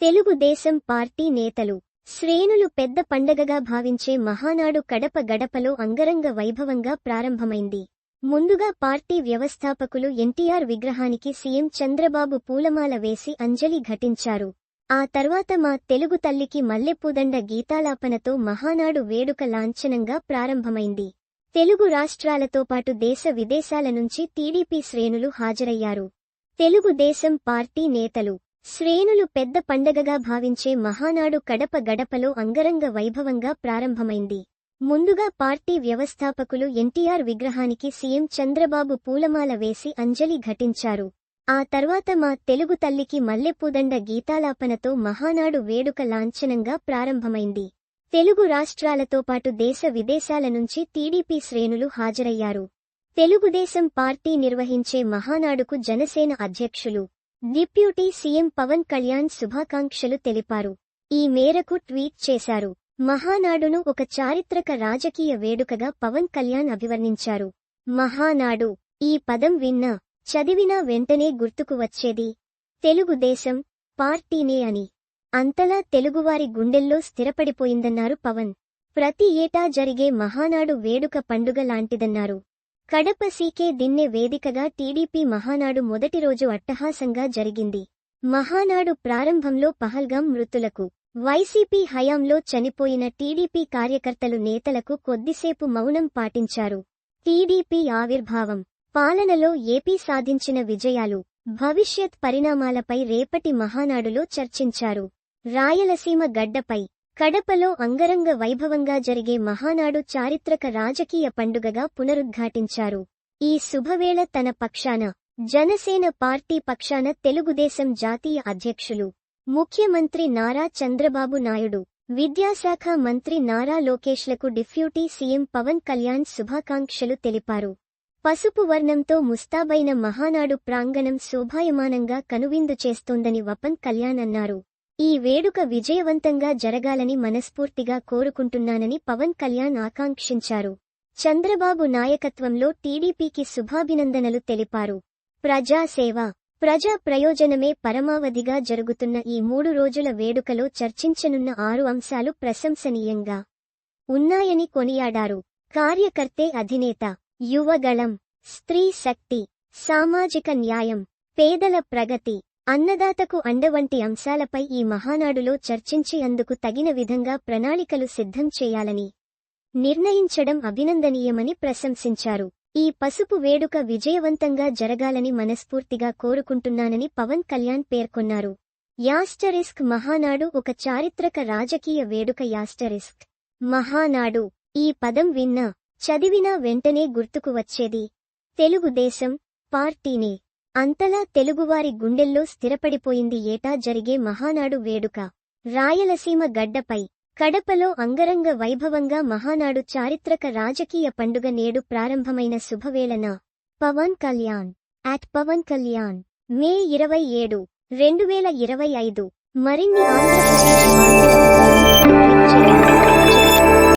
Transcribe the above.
Telugu Desam party నేతలు. శ్రేణులు పెద్ద పండగగా భావించే మహానాడు కడప గడపలో అంగరంగ వైభవంగా ప్రారంభమైంది. ముందుగా పార్టీ వ్యవస్థాపకులు ఎన్టీఆర్ విగ్రహానికి సీఎం చంద్రబాబు పూలమాల వేసి అంజలి ఘటించారు. ఆ తర్వాత మా తెలుగు తల్లికి మల్లెపూదండ గీతాలాపనతో మహానాడు వేడుక లాంఛనంగా ప్రారంభమైంది. తెలుగు రాష్ట్రాలతో పాటు దేశ విదేశాల నుంచి టీడీపీ శ్రేణులు హాజరయ్యారు. తెలుగుదేశం పార్టీ నేతలు. శ్రేణులు పెద్ద పండగగా భావించే మహానాడు కడప గడపలో అంగరంగ వైభవంగా ప్రారంభమైంది. ముందుగా పార్టీ వ్యవస్థాపకులు ఎన్టీఆర్ విగ్రహానికి సీఎం చంద్రబాబు పూలమాల వేసి అంజలి ఘటించారు. ఆ తర్వాత మా తెలుగు తల్లికి మల్లెపూదండ గీతాలాపనతో మహానాడు వేడుక లాంఛనంగా ప్రారంభమైంది. తెలుగు రాష్ట్రాలతో పాటు దేశ విదేశాల నుంచి టీడీపీ శ్రేణులు హాజరయ్యారు. తెలుగుదేశం పార్టీ నిర్వహించే మహానాడుకు జనసేన అధ్యక్షులు డిప్యూటీ సీఎం పవన్ కళ్యాణ్ శుభాకాంక్షలు తెలిపారు. ఈ మేరకు ట్వీట్ చేశారు. మహానాడును ఒక చారిత్రక రాజకీయ వేడుకగా పవన్ కళ్యాణ్ అభివర్ణించారు. మహానాడు. ఈ పదం విన్నా చదివినా వెంటనే గుర్తుకు వచ్చేది. తెలుగుదేశం పార్టీనే అని. అంతలా తెలుగువారి గుండెల్లో స్థిరపడిపోయిందన్నారు పవన్. ప్రతి ఏటా జరిగే మహానాడు వేడుక పండుగ లాంటిదన్నారు. కడప సీకే దిన్నె వేదికగా టీడీపీ మహానాడు మొదటి రోజు అట్టహాసంగా జరిగింది. మహానాడు ప్రారంభంలో పహల్గాం మృతులకు వైసీపీ హయాంలో చనిపోయిన టీడీపీ కార్యకర్తలు నేతలకు కొద్దిసేపు మౌనం పాటించారు. టీడీపీ ఆవిర్భావం పాలనలో ఏపీ సాధించిన విజయాలు భవిష్యత్ పరిణామాలపై రేపటి మహానాడులో చర్చించారు. రాయలసీమ గడ్డపై కడపలో అంగరంగ వైభవంగా జరిగే మహానాడు చారిత్రక రాజకీయ పండుగగా పునరుద్ఘాటించారు. ఈ శుభవేళ తన పక్షాన జనసేన పార్టీ పక్షాన తెలుగుదేశం జాతీయ అధ్యక్షులు ముఖ్యమంత్రి నారా చంద్రబాబు నాయుడు విద్యాశాఖ మంత్రి నారా లోకేష్లకు డిప్యూటీ సీఎం పవన్ కళ్యాణ్ శుభాకాంక్షలు తెలిపారు. పసుపు వర్ణంతో ముస్తాబైన మహానాడు ప్రాంగణం శోభాయమానంగా కనువిందు చేస్తోందని వపన్ కళ్యాణ్ అన్నారు. ఈ వేడుక విజయవంతంగా జరగాలని మనస్ఫూర్తిగా కోరుకుంటున్నానని పవన్ కళ్యాణ్ ఆకాంక్షించారు. చంద్రబాబు నాయకత్వంలో టీడీపీకి శుభాభినందనలు తెలిపారు. ప్రజాసేవ ప్రజా ప్రయోజనమే పరమావధిగా జరుగుతున్న ఈ మూడు రోజుల వేడుకలో చర్చించనున్న ఆరు అంశాలు ప్రశంసనీయంగా ఉన్నాయని కొనియాడారు. కార్యకర్తే అధినేత యువగళం స్త్రీ శక్తి సామాజిక న్యాయం పేదల ప్రగతి అన్నదాతకు అండ వంటి అంశాలపై ఈ మహానాడులో చర్చించి అందుకు తగిన విధంగా ప్రణాళికలు సిద్ధం చేయాలని నిర్ణయించడం అభినందనీయమని ప్రశంసించారు. ఈ పసుపు వేడుక విజయవంతంగా జరగాలని మనస్ఫూర్తిగా కోరుకుంటున్నానని పవన్ కళ్యాణ్ పేర్కొన్నారు. యాస్టరిస్క్ మహానాడు ఒక చారిత్రక రాజకీయ వేడుక యాస్టరిస్క్ మహానాడు. ఈ పదం విన్నా చదివినా వెంటనే గుర్తుకు వచ్చేది. తెలుగుదేశం పార్టీనే. అంతలా తెలుగువారి గుండెల్లో స్థిరపడిపోయింది ఏటా జరిగే మహానాడు వేడుక. రాయలసీమ గడ్డపై కడపలో అంగరంగ వైభవంగా మహానాడు చారిత్రక రాజకీయ పండుగ నేడు ప్రారంభమైన శుభవేళన. పవన్ కళ్యాణ్ అట్ పవన్ కళ్యాణ్ మే ఇరవై ఏడు రెండు వేల ఇరవై ఐదు. మరిన్ని ఆంధ్రప్రదేశ్